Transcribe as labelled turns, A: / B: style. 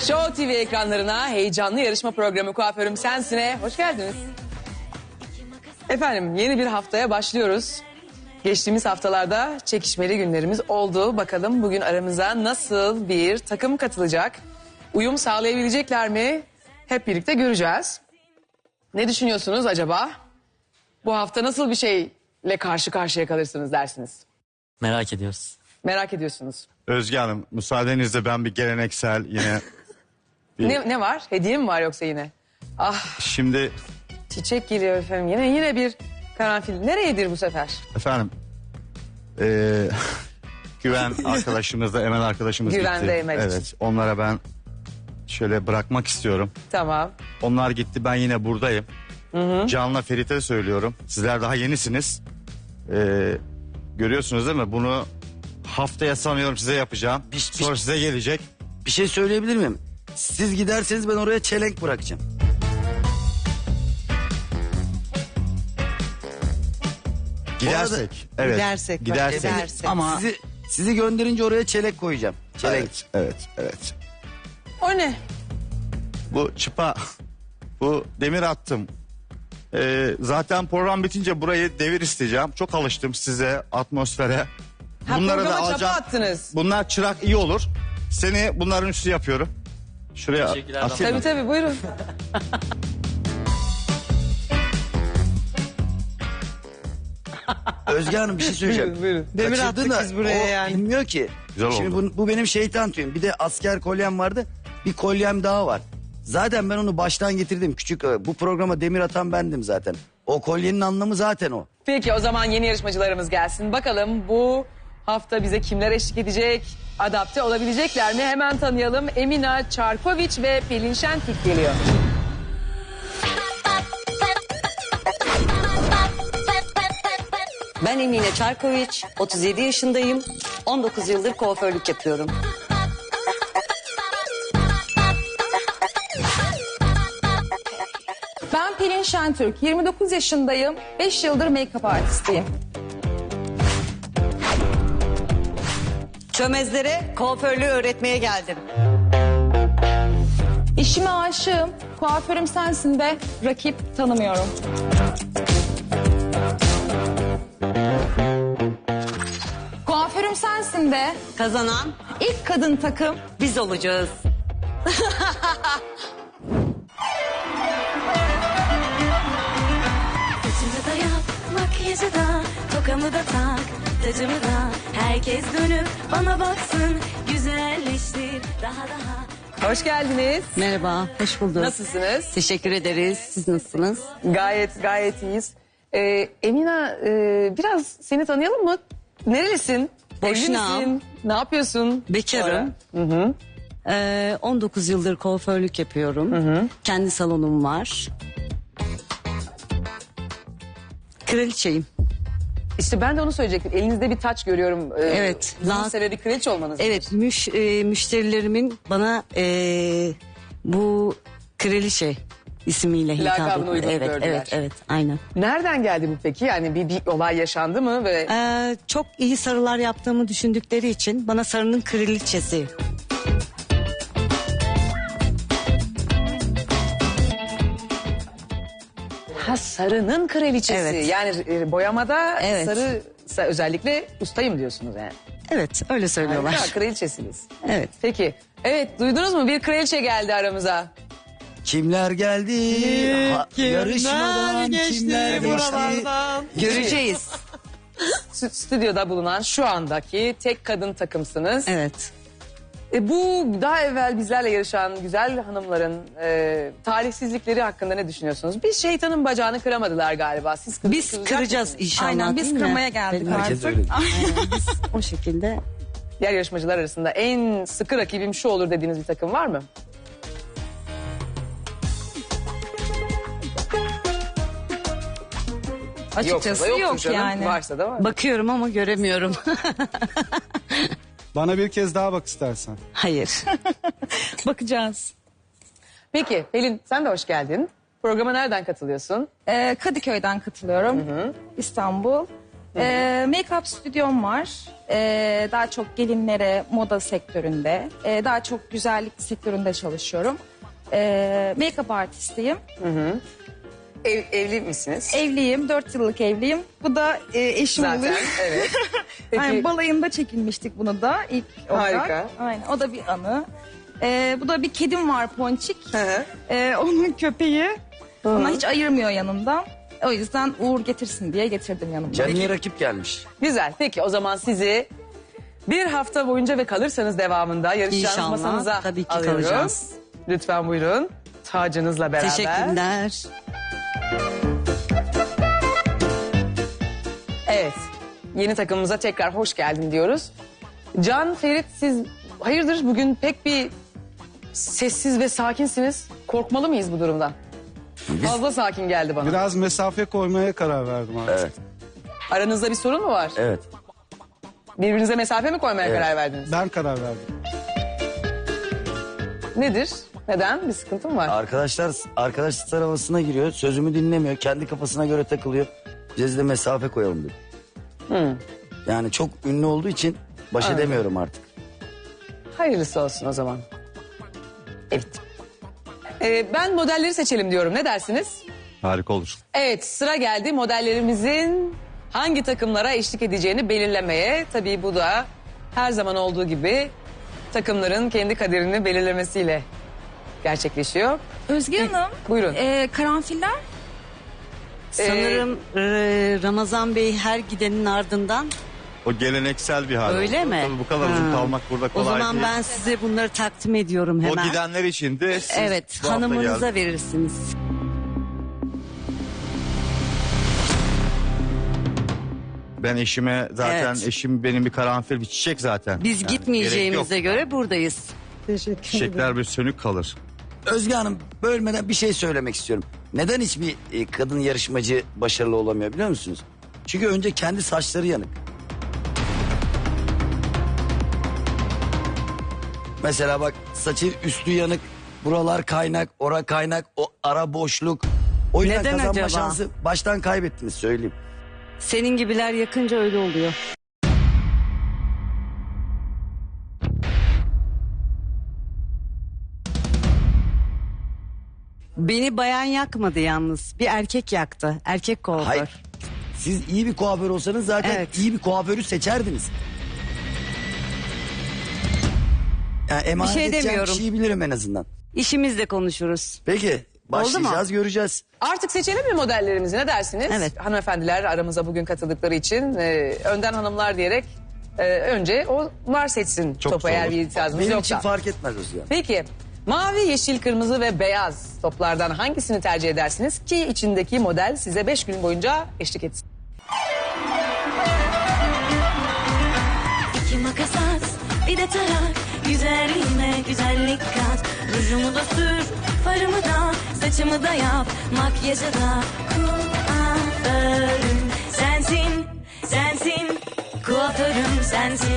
A: Show TV ekranlarına heyecanlı yarışma programı Kuaförüm Sensin'e hoş geldiniz. Efendim yeni bir haftaya başlıyoruz. Geçtiğimiz haftalarda çekişmeli günlerimiz oldu. Bakalım bugün aramıza nasıl bir takım katılacak? Uyum sağlayabilecekler mi? Hep birlikte göreceğiz. Ne düşünüyorsunuz acaba? Bu hafta nasıl bir şeyle karşı karşıya kalırsınız dersiniz?
B: Merak ediyoruz.
A: Merak ediyorsunuz.
C: Özge Hanım müsaadenizle ben bir geleneksel yine bir-
A: Ne, ne var? Hediye mi var yoksa yine? Ah
C: şimdi
A: çiçek geliyor efendim. Yine yine bir karanfil. Nereyedir bu sefer?
C: efendim eee, güven arkadaşımız da Emel arkadaşımız
A: Güven
C: gitti.
A: de Emel için.
C: Evet onlara ben şöyle bırakmak istiyorum.
A: Tamam.
C: Onlar gitti ben yine buradayım. Can'la Ferit'e söylüyorum. Sizler daha yenisiniz. Eee, görüyorsunuz değil mi? Bunu haftaya sanıyorum size yapacağım.
B: Bir- bir-
C: Sonra size gelecek.
B: Bir şey söyleyebilir miyim? Siz giderseniz ben oraya çelenk bırakacağım.
C: Gidersek. Evet.
D: Gidersek,
C: Gidersek.
D: gidersek.
B: Ama sizi, sizi gönderince oraya çelenk koyacağım. Çelenk.
C: Evet, evet, evet.
A: O ne?
C: Bu çıpa, bu demir attım. Ee, zaten program bitince burayı devir isteyeceğim. Çok alıştım size, atmosfere.
A: Ha,
C: Bunları da
A: programa çapa
C: alacağım.
A: attınız.
C: Bunlar çırak iyi olur. Seni bunların üstü yapıyorum. Şuraya
B: Teşekkürler,
C: atayım
A: Tabii tabii buyurun.
B: Özge Hanım bir şey söyleyeceğim.
A: Buyurun, buyurun.
D: Demir
B: Kaçırdı
D: attık
B: da
D: biz buraya
B: o
D: yani.
B: Bilmiyor ki.
C: Güzel
B: Şimdi
C: oldu.
B: bu, bu benim şeytan tüyüm. Bir de asker kolyem vardı. Bir kolyem daha var. Zaten ben onu baştan getirdim. Küçük e, bu programa demir atan bendim zaten. O kolyenin anlamı zaten o.
A: Peki o zaman yeni yarışmacılarımız gelsin. Bakalım bu hafta bize kimler eşlik edecek? Adapte olabilecekler mi? Hemen tanıyalım. Emina Çarkoviç ve Pelin Şentik geliyor.
E: Ben Emine Çarkoviç, 37 yaşındayım. 19 yıldır kuaförlük yapıyorum.
F: Ben Pelin Şentürk, 29 yaşındayım, 5 yıldır make-up artistiyim.
E: Çömezlere kuaförlüğü öğretmeye geldim.
F: İşime aşığım, kuaförüm sensin ve rakip tanımıyorum. Kuaförüm sensin de
E: Kazanan
F: ilk kadın takım
E: biz olacağız.
G: Saçımı da yap, makyajı da, tokamı da tak, tacımı da. Herkes dönüp bana baksın, güzelleştir daha daha.
A: Hoş geldiniz.
E: Merhaba, hoş bulduk.
A: Nasılsınız?
E: Teşekkür ederiz. Siz nasılsınız?
A: Gayet gayet iyiyiz. Ee, Emina e, biraz seni tanıyalım mı? Nerelisin? Evli misin? Ne yapıyorsun?
E: Bekarım.
A: Sonra?
E: Ee, 19 yıldır kuaförlük yapıyorum. Kendi salonum var. Kraliçeyim.
A: İşte ben de onu söyleyecektim. Elinizde bir taç görüyorum. Ee,
E: Evet.
A: Uzun
E: Lak-
A: süreli kraliçe olmanız.
E: Evet, müş, e, müşterilerimin bana e, bu kraliçe ismiyle hitap
A: Lakabını uygun
E: Evet,
A: gördüler.
E: evet, evet, aynen.
A: Nereden geldi bu peki? Yani bir, bir olay yaşandı mı ve
E: Ee, çok iyi sarılar yaptığımı düşündükleri için bana sarının kraliçesi.
A: Sarının kraliçesi.
E: Evet.
A: Yani e, boyamada
E: Evet.
A: sarı sa- özellikle ustayım diyorsunuz yani.
E: Evet, öyle söylüyorlar.
A: Harika, kraliçesiniz.
E: Evet.
A: Peki. Evet duydunuz mu? Bir kraliçe geldi aramıza.
B: Kimler geldi? Ha- yarışmadan kimler geçti?
E: Göreceğiz.
A: Stü- Stüdyoda bulunan şu andaki tek kadın takımsınız.
E: Evet.
A: E, bu daha evvel bizlerle yarışan güzel hanımların e, talihsizlikleri hakkında ne düşünüyorsunuz? Biz şeytanın bacağını kıramadılar galiba. Siz kır-
E: Biz
A: kıracak
E: kıracağız
A: mısınız?
E: inşallah.
F: Aynen, biz
E: değil mi?
F: kırmaya geldik
B: Herkes
F: artık.
B: öyle.
E: Aynen, biz o şekilde.
A: Diğer yarışmacılar arasında en sıkı rakibim şu olur dediğiniz bir takım var mı?
F: Açıkçası
A: da yoktur
F: yok
A: canım.
F: yani.
A: Varsa da var.
E: Bakıyorum ama göremiyorum.
H: Bana bir kez daha bak istersen.
E: Hayır.
F: Bakacağız.
A: Peki Pelin sen de hoş geldin. Programa nereden katılıyorsun?
F: Ee, Kadıköy'den katılıyorum. İstanbul. Ee, make-up stüdyom var. Ee, daha çok gelinlere moda sektöründe, ee, daha çok güzellik sektöründe çalışıyorum. Ee, make-up artistiyim.
A: Ev, evli misiniz?
F: Evliyim, 4 yıllık evliyim. Bu da e, eşim
A: Zaten
F: oluyor.
A: evet. Peki,
F: Aynen, balayında çekilmiştik bunu da ilk olarak.
A: Harika.
F: Aynen, o da bir anı. Ee, bu da bir kedim var Ponçik.
A: Hı hı.
F: Ee, onun köpeği. Ama hiç ayırmıyor yanından. O yüzden Uğur getirsin diye getirdim yanımda.
B: Cemile rakip gelmiş.
A: Güzel. Peki o zaman sizi bir hafta boyunca ve kalırsanız devamında yarışacağınız
E: İnşallah,
A: masanıza
E: tabii ki
A: alıyoruz.
E: kalacağız.
A: Lütfen buyurun. Tacınızla beraber.
E: Teşekkürler.
A: Yeni takımımıza tekrar hoş geldin diyoruz. Can, Ferit siz hayırdır bugün pek bir sessiz ve sakinsiniz. Korkmalı mıyız bu durumdan? Fazla sakin geldi bana.
H: Biraz mesafe koymaya karar verdim artık.
B: Evet.
A: Aranızda bir sorun mu var?
B: Evet.
A: Birbirinize mesafe mi koymaya
B: Evet.
A: karar verdiniz?
H: Ben karar verdim.
A: Nedir? Neden? Bir sıkıntı mı var?
B: Arkadaşlar arkadaşlıklar havasına giriyor. Sözümü dinlemiyor. Kendi kafasına göre takılıyor. Biz de mesafe koyalım dedik. Yani çok ünlü olduğu için baş edemiyorum artık.
A: Hayırlısı olsun o zaman. Evet. Ee, ben modelleri seçelim diyorum. Ne dersiniz?
C: Harika olur.
A: Evet sıra geldi modellerimizin hangi takımlara eşlik edeceğini belirlemeye. Tabii bu da her zaman olduğu gibi takımların kendi kaderini belirlemesiyle gerçekleşiyor.
F: Özge Hanım.
A: Buyurun.
F: e, karanfiller.
E: Sanırım e, Ramazan Bey her gidenin ardından
C: O geleneksel bir hal.
E: öyle
C: oldu.
E: mi?
C: Tabii bu kadar uzun
E: Ha.
C: kalmak burada
E: O
C: kolay
E: zaman
C: değil.
E: ben size bunları takdim ediyorum
C: O
E: hemen.
C: gidenler için de siz
E: Evet
C: bu hafta
E: hanımınıza
C: geldiniz.
E: verirsiniz.
C: Ben eşime zaten
E: Evet.
C: eşim benim bir karanfil bir çiçek zaten.
E: Biz
C: Yani
E: gitmeyeceğimize
C: yok.
E: göre buradayız.
C: Çiçekler bir sönük kalır.
B: Özge Hanım bölmeden bir şey söylemek istiyorum. Neden hiçbir e, kadın yarışmacı başarılı olamıyor biliyor musunuz? Çünkü önce kendi saçları yanık. Mesela bak saçı üstü yanık, buralar kaynak, ora kaynak, o ara boşluk. O yüzden
E: Neden
B: kazanma
E: acaba?
B: şansı baştan kaybettiniz söyleyeyim.
E: Senin gibiler yakınca öyle oluyor. Beni bayan yakmadı yalnız. Bir erkek yaktı. Erkek kuaför.
B: Hayır. Siz iyi bir kuaför olsanız zaten
E: Evet.
B: iyi bir kuaförü seçerdiniz. Yani emanet
E: şey
B: edeceğim
E: demiyorum.
B: kişiyi bilirim en azından.
E: İşimizde konuşuruz.
B: Peki başlayacağız göreceğiz.
A: Artık seçelim mi modellerimizi ne dersiniz?
E: Evet.
A: Hanımefendiler aramıza bugün katıldıkları için e, önden hanımlar diyerek e, önce onlar seçsin
C: Çok
A: topu
C: zor
A: eğer
C: olur.
A: bir itirazınız
B: Benim
A: yoksa.
B: için fark etmez Özge Hanım.
A: Peki mavi, yeşil, kırmızı ve beyaz toplardan hangisini tercih edersiniz ki içindeki model size 5 gün boyunca eşlik etsin?
G: İki makas bir de tarak. Güzelliğime güzellik kat. Rujumu da sür, farımı da, saçımı da yap. Makyajı da kuaförüm sensin, sensin. Kuaförüm sensin.